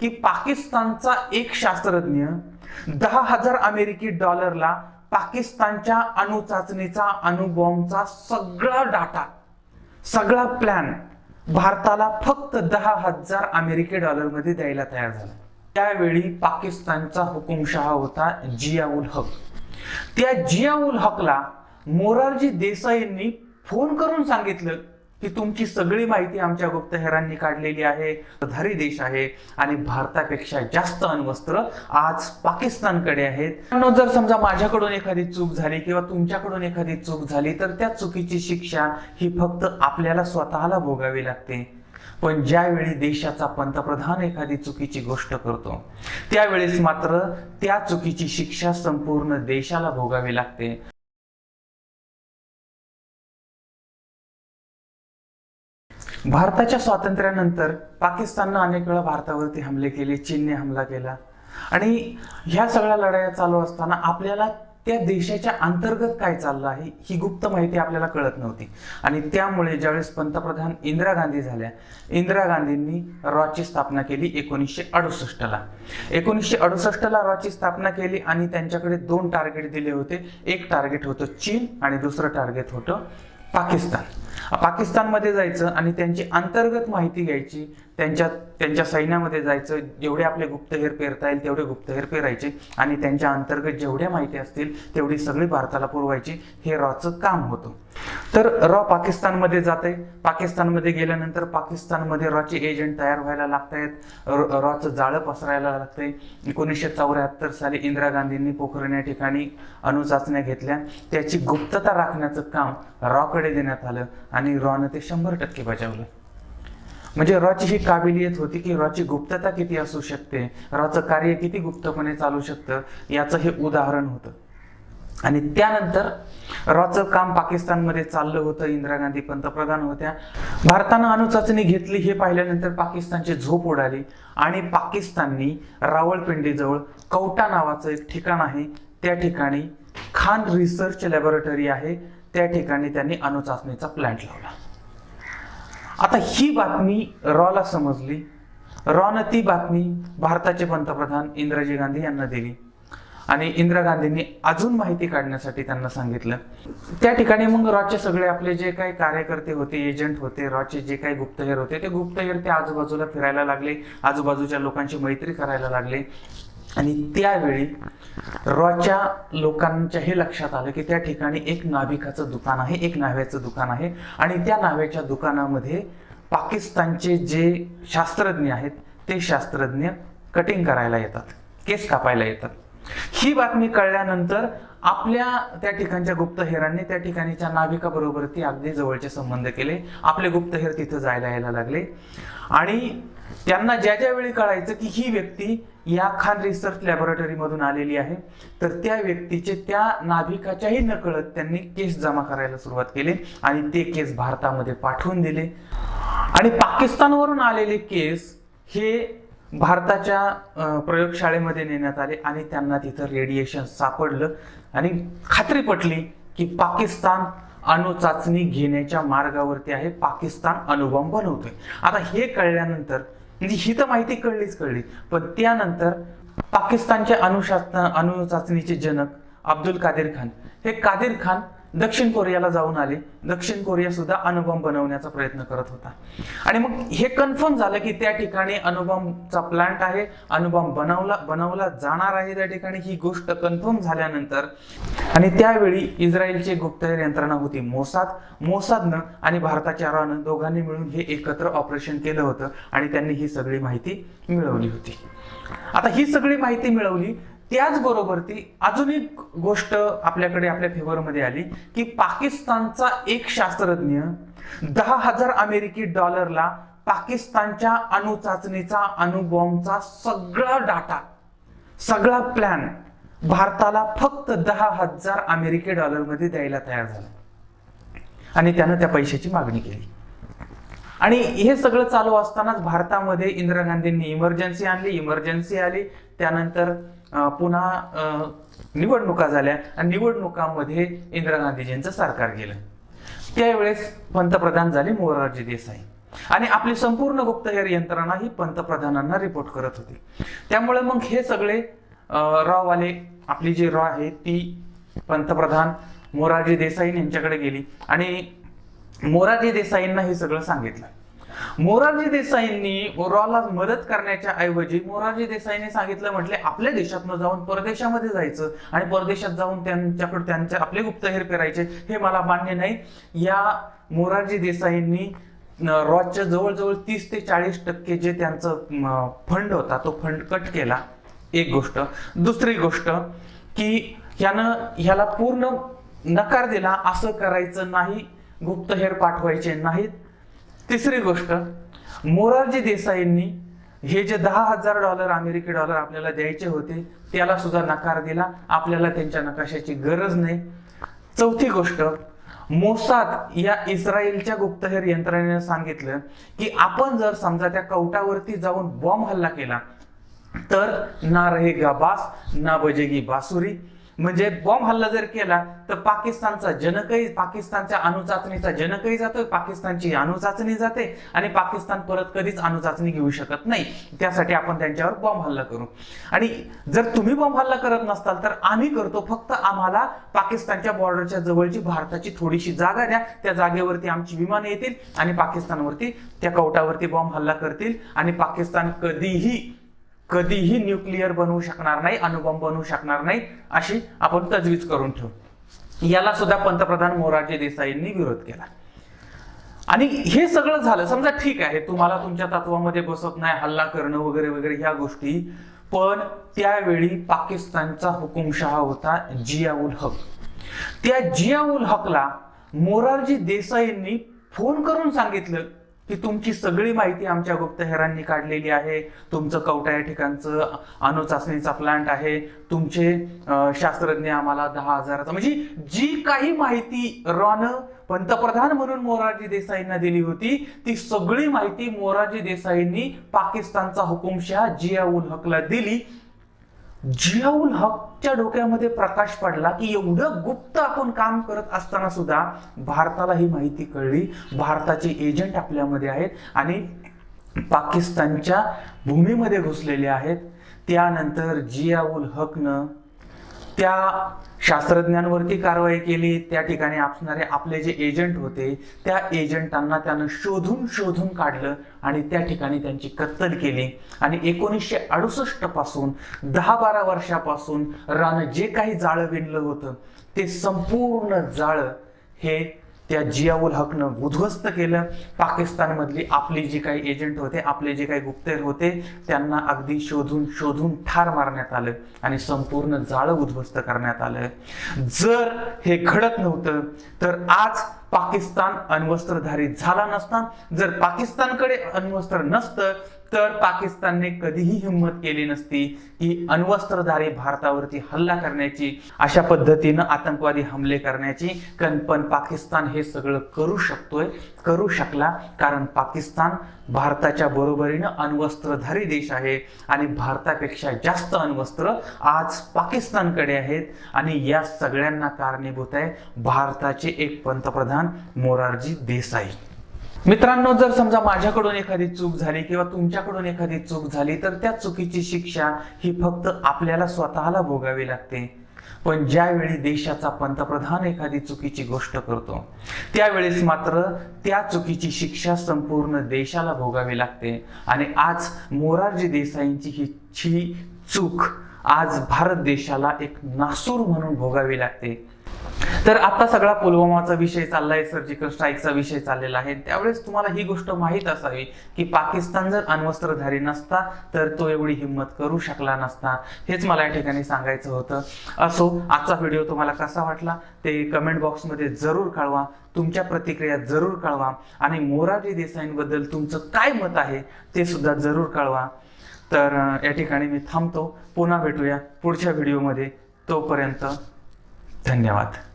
की पाकिस्तानचा एक शास्त्रज्ञ दहा हजार अमेरिकी डॉलरला पाकिस्तानच्या अणुचाचणीचा अणुबॉम्बचा सगळा डाटा सगळा प्लॅन भारताला फक्त दहा हजार अमेरिकी डॉलरमध्ये द्यायला तयार झाला. त्यावेळी पाकिस्तानचा हुकुमशहा होता जियाउल हक. त्या जियाउल हकला मोरारजी देसाईंनी फोन करून सांगितलं की तुमची सगळी माहिती आमच्या गुप्तहेरांनी काढलेली आहे. धारी देश आहे आणि भारतापेक्षा जास्त अण्वस्त्र आज पाकिस्तानकडे आहेत. जर समजा माझ्याकडून एखादी चूक झाली किंवा तुमच्याकडून एखादी चूक झाली तर त्या चुकीची शिक्षा ही फक्त आपल्याला स्वतःला भोगावी लागते. पण ज्यावेळी देशाचा पंतप्रधान एखादी चुकीची गोष्ट करतो त्यावेळेस मात्र त्या चुकीची शिक्षा संपूर्ण देशाला भोगावी लागते. भारताच्या स्वातंत्र्यानंतर पाकिस्ताननं अनेक वेळा भारतावरती हमले केले चीनने हमला केला. आणि ह्या सगळ्या लढाया चालू असताना आपल्याला त्या देशाच्या अंतर्गत काय चाललं आहे ही गुप्त माहिती आपल्याला कळत नव्हती. आणि त्यामुळे ज्यावेळेस पंतप्रधान इंदिरा गांधी झाल्या इंदिरा गांधींनी रॉची स्थापना केली एकोणीसशे अडुसष्टला. एकोणीसशे अडुसष्टला रॉची स्थापना केली आणि त्यांच्याकडे दोन टार्गेट दिले होते. एक टार्गेट होतं चीन आणि दुसरं टार्गेट होतं पाकिस्तान. पाकिस्तानमध्ये जायचं आणि त्यांची अंतर्गत माहिती घ्यायची त्यांच्या त्यांच्या सैन्यामध्ये जायचं जेवढे आपले गुप्तहेर पेरता येईल तेवढे गुप्तहेर पेरायचे आणि त्यांच्या अंतर्गत जेवढ्या माहिती असतील तेवढी सगळी भारताला पुरवायची हे रॉचं काम होतं. तर रॉ पाकिस्तानमध्ये जाते पाकिस्तानमध्ये गेल्यानंतर पाकिस्तानमध्ये रॉचे एजंट तयार व्हायला लागतायत. र- रॉचं जाळं पसरायला लागतंय. एकोणीसशे चौऱ्याहत्तर साली इंदिरा गांधींनी पोखरण या ठिकाणी अणुचाचण्या घेतल्या. त्याची गुप्तता राखण्याचं काम रॉकडे देण्यात आलं आणि रॉनं ते शंभर टक्के बजावलं. म्हणजे रॉची ही काबिलियत होती की रॉची गुप्तता किती असू शकते? रॉचं कार्य किती गुप्तपणे चालू शकतं? याचं हे उदाहरण होतं. आणि त्यानंतर रॉचं काम पाकिस्तानमध्ये चाललं होतं इंदिरा गांधी पंतप्रधान होत्या. भारतानं अणुचाचणी घेतली हे पाहिल्यानंतर पाकिस्तानची झोप उडाली. आणि पाकिस्ताननी रावळपिंडीजवळ कौटा नावाचं एक ठिकाण आहे. त्या ठिकाणी खान रिसर्च लॅबोरेटरी आहे. त्या ठिकाणी त्यांनी अणुचाचणीचा प्लॅन्ट लावला. आता ही बातमी रॉला समजली. रॉनं ती बातमी भारताचे पंतप्रधान इंदिराजी गांधी यांना दिली. आणि इंदिरा गांधींनी अजून माहिती काढण्यासाठी त्यांना सांगितलं. त्या ठिकाणी मग रॉचे सगळे आपले जे काही कार्यकर्ते होते एजंट होते रॉचे जे काही गुप्तहेर होते ते गुप्तहेर ते आजूबाजूला फिरायला लागले आजूबाजूच्या लोकांची मैत्री करायला लागले. आणि त्यावेळी रॉच्या लोकांच्या हे लक्षात आलं की त्या ठिकाणी एक नाभिकाचं दुकान आहे एक नाव्याचं दुकान आहे. आणि त्या नाव्याच्या दुकानामध्ये पाकिस्तानचे जे शास्त्रज्ञ आहेत ते शास्त्रज्ञ कटिंग करायला येतात केस कापायला येतात. ही बातमी कळल्यानंतर आपल्या त्या ठिकाणच्या गुप्तहेरांनी त्या ठिकाणीच्या नाभिकाबरोबर ती अगदी जवळचे संबंध केले. आपले गुप्तहेर तिथं जायला यायला लागले. आणि त्यांना ज्या ज्या वेळी कळायचं की ही व्यक्ती या खान रिसर्च लॅबोरेटरीमधून आलेली आहे तर त्या व्यक्तीचे त्या नाभिकाच्याही नकळत त्यांनी केस जमा करायला सुरुवात केली आणि ते केस भारतामध्ये पाठवून दिले. आणि पाकिस्तानवरून आलेले केस हे भारताच्या प्रयोगशाळेमध्ये नेण्यात आले आणि त्यांना तिथं रेडिएशन सापडलं. आणि खात्री पटली की पाकिस्तान अणुचाचणी घेण्याच्या मार्गावरती आहे. पाकिस्तान अणुबॉम्ब बनवतोय. आता हे कळल्यानंतर म्हणजे ही तर माहिती कळलीच कळली. पण त्यानंतर पाकिस्तानचे अणुशास्त्र अणुचाचणीचे जनक अब्दुल कादिर खान. हे कादिर खान दक्षिण कोरियाला जाऊन आले. दक्षिण कोरिया सुद्धा अणुबॉम्ब बनवण्याचा प्रयत्न करत होता. आणि मग हे कन्फर्म झालं की त्या ठिकाणी अणुबॉम्बचा प्लांट आहे अणुबॉम्ब बनवला बनवला जाणार आहे त्या ठिकाणी ही गोष्ट कन्फर्म झाल्यानंतर आणि त्यावेळी इस्रायलची गुप्तहेर यंत्रणा होती मोसाद. मोसादनं आणि भारताच्या रानं दोघांनी मिळून हे एकत्र ऑपरेशन केलं होतं आणि त्यांनी ही सगळी माहिती मिळवली होती. आता ही सगळी माहिती मिळवली त्याचबरोबर ती अजून एक गोष्ट आपल्याकडे आपल्या फेवरमध्ये आली की पाकिस्तानचा एक शास्त्रज्ञ दहा हजार अमेरिकी डॉलरला पाकिस्तानच्या अणुचाचणीचा अणुबॉम्बचा सगळा डाटा सगळा प्लॅन भारताला फक्त दहा हजार अमेरिकी डॉलरमध्ये द्यायला तयार झाला. आणि त्यानं त्या पैशाची मागणी केली. आणि हे सगळं चालू असतानाच भारतामध्ये इंदिरा गांधींनी इमर्जन्सी आणली इमर्जन्सी आली. त्यानंतर पुन्हा निवडणुका झाल्या आणि निवडणुकांमध्ये इंदिरा गांधीजींचं सरकार गेलं. त्यावेळेस पंतप्रधान झाले मोरारजी देसाई. आणि आपली संपूर्ण गुप्तहेर यंत्रणा ही पंतप्रधानांना रिपोर्ट करत होती. त्यामुळे मग हे सगळे रॉवाले आपली जी रॉ आहे ती पंतप्रधान मोरारजी देसाई यांच्याकडे गेली. आणि मोरारजी देसाईंना हे सगळं सांगितलं. मोरारजी देसाईंनी रॉला मदत करण्याच्या ऐवजी मोरारजी देसाईंनी सांगितलं म्हटले आपल्या देशातनं जाऊन परदेशामध्ये जायचं आणि परदेशात जाऊन त्यांच्याकडे त्यांचे आपले गुप्तहेर करायचे हे मला मान्य नाही. या मोरारजी देसाईंनी रॉजच्या जवळजवळ तीस ते चाळीस टक्के जे त्यांचं फंड होता तो फंड कट केला एक गोष्ट. दुसरी गोष्ट की ह्यानं ह्याला पूर्ण नकार दिला असं करायचं नाही गुप्तहेर पाठवायचे नाहीत. तिसरी गोष्ट मोरारजी देसाईंनी हे जे दहा हजार डॉलर अमेरिकी डॉलर आपल्याला द्यायचे होते त्याला सुद्धा नकार दिला. आपल्याला त्यांच्या नकाशाची गरज नाही. चौथी गोष्ट मोसाद या इस्रायलच्या गुप्तहेर यंत्रणेने सांगितलं की आपण जर समजा त्या कवटावरती जाऊन बॉम्ब हल्ला केला तर ना रहेगा बास ना बजेगी बासुरी. म्हणजे बॉम्ब हल्ला जर केला तर पाकिस्तानचा जनकही पाकिस्तानच्या अणुचाचणीचा जनकही जातोय पाकिस्तानची अणुचाचणी जाते आणि पाकिस्तान परत कधीच अणुचाचणी घेऊ शकत नाही. त्यासाठी आपण त्यांच्यावर बॉम्ब हल्ला करू. आणि जर तुम्ही बॉम्ब हल्ला करत नसताल तर आम्ही करतो. फक्त आम्हाला पाकिस्तानच्या बॉर्डरच्या जवळची भारताची थोडीशी जागा द्या. त्या जागेवरती आमची विमानं येतील आणि पाकिस्तानवरती त्या कवटावरती बॉम्ब हल्ला करतील. आणि पाकिस्तान कधीही कधीही न्यूक्लिअर बनवू शकणार नाही अणुबॉम्ब बनवू शकणार नाही अशी आपण तजवीज करून ठेवू. याला सुद्धा पंतप्रधान मोरारजी देसाईंनी विरोध केला. आणि हे सगळं झालं समजा ठीक आहे तुम्हाला तुमच्या तत्वामध्ये बसत नाही हल्ला करणं वगैरे वगैरे ह्या गोष्टी पण त्यावेळी पाकिस्तानचा हुकुमशहा होता जियाउल हक. त्या जियाउल हकला मोरारजी देसाईंनी फोन करून सांगितलं की तुमची सगळी माहिती आमच्या गुप्तहेरांनी काढलेली आहे. तुमचं कवटा या ठिकाणचं अणुचाचणीचा प्लांट आहे. तुमचे शास्त्रज्ञ आम्हाला दहा हजाराचा म्हणजे जी काही माहिती रॉन पंतप्रधान म्हणून मोरारजी देसाईंना दिली होती ती सगळी माहिती मोरारजी देसाईंनी पाकिस्तानचा हुकुमशहा जियाउल हकला दिली. जियाउल हकच्या डोक्यामध्ये प्रकाश पडला की एवढं गुप्त आपण काम करत असताना सुद्धा भारताला ही माहिती कळली. भारताचे एजंट आपल्यामध्ये आहेत आणि पाकिस्तानच्या भूमीमध्ये घुसलेले आहेत. त्यानंतर जियाउल हकनं त्या शास्त्रज्ञांवरती कारवाई केली. त्या ठिकाणी असणारे आपले जे एजंट होते त्या एजंटांना त्यानं शोधून शोधून काढलं आणि त्या ठिकाणी त्यांची कत्तल केली. आणि एकोणीसशे अडुसष्टपासून दहा बारा वर्षापासून रानं जे काही जाळं विणलं होतं ते संपूर्ण जाळं हे त्या जियाउल हकनं उद्ध्वस्त केलं. पाकिस्तानमधली आपली जी काही एजंट होते आपले जे काही गुप्तेर होते त्यांना अगदी शोधून शोधून ठार मारण्यात आलं आणि संपूर्ण जाळं उद्ध्वस्त करण्यात आलं. जर हे घडत नव्हतं तर आज पाकिस्तान अण्वस्त्रधारी झाला नसता. जर पाकिस्तानकडे अण्वस्त्र नसतं तर पाकिस्तानने कधीही हिंमत केली नसती की अण्वस्त्रधारी भारतावरती हल्ला करण्याची अशा पद्धतीनं आतंकवादी हमले करण्याची. पण पण पाकिस्तान हे सगळं करू शकतोय करू शकला. कारण पाकिस्तान भारताच्या बरोबरीनं अण्वस्त्रधारी देश आहे आणि भारतापेक्षा जास्त अण्वस्त्र आज पाकिस्तानकडे आहेत. आणि या सगळ्यांना कारणीभूत आहे भारताचे एक पंतप्रधान मोरारजी देसाई. मित्रांनो जर समजा माझ्याकडून एखादी चूक झाली किंवा तुमच्याकडून एखादी चूक झाली तर त्या चुकीची शिक्षा ही फक्त आपल्याला स्वतःला भोगावी लागते. पण ज्यावेळी देशाचा पंतप्रधान एखादी चुकीची गोष्ट करतो त्यावेळेस मात्र त्या चुकीची शिक्षा संपूर्ण देशाला भोगावी लागते. आणि आज मोरारजी देसाईंची ही ची चूक आज भारत देशाला एक नासूर म्हणून भोगावी लागते. तर आता सगळा पुलवामाचा विषय चाललाय सर्जिकल स्ट्राईकचा विषय चाललेला आहे. त्यावेळेस तुम्हाला ही गोष्ट माहीत असावी की पाकिस्तान जर अण्वस्त्रधारी नसता तर तो एवढी हिंमत करू शकला नसता. हेच मला या ठिकाणी सांगायचं होतं. असो आजचा व्हिडिओ तुम्हाला कसा वाटला ते कमेंट बॉक्समध्ये जरूर कळवा. तुमच्या प्रतिक्रिया जरूर कळवा. आणि मोरारजी देसाईंबद्दल तुमचं काय मत आहे ते सुद्धा जरूर कळवा. तर या ठिकाणी मी थांबतो. पुन्हा भेटूया पुढच्या व्हिडिओमध्ये. तोपर्यंत धन्यवाद.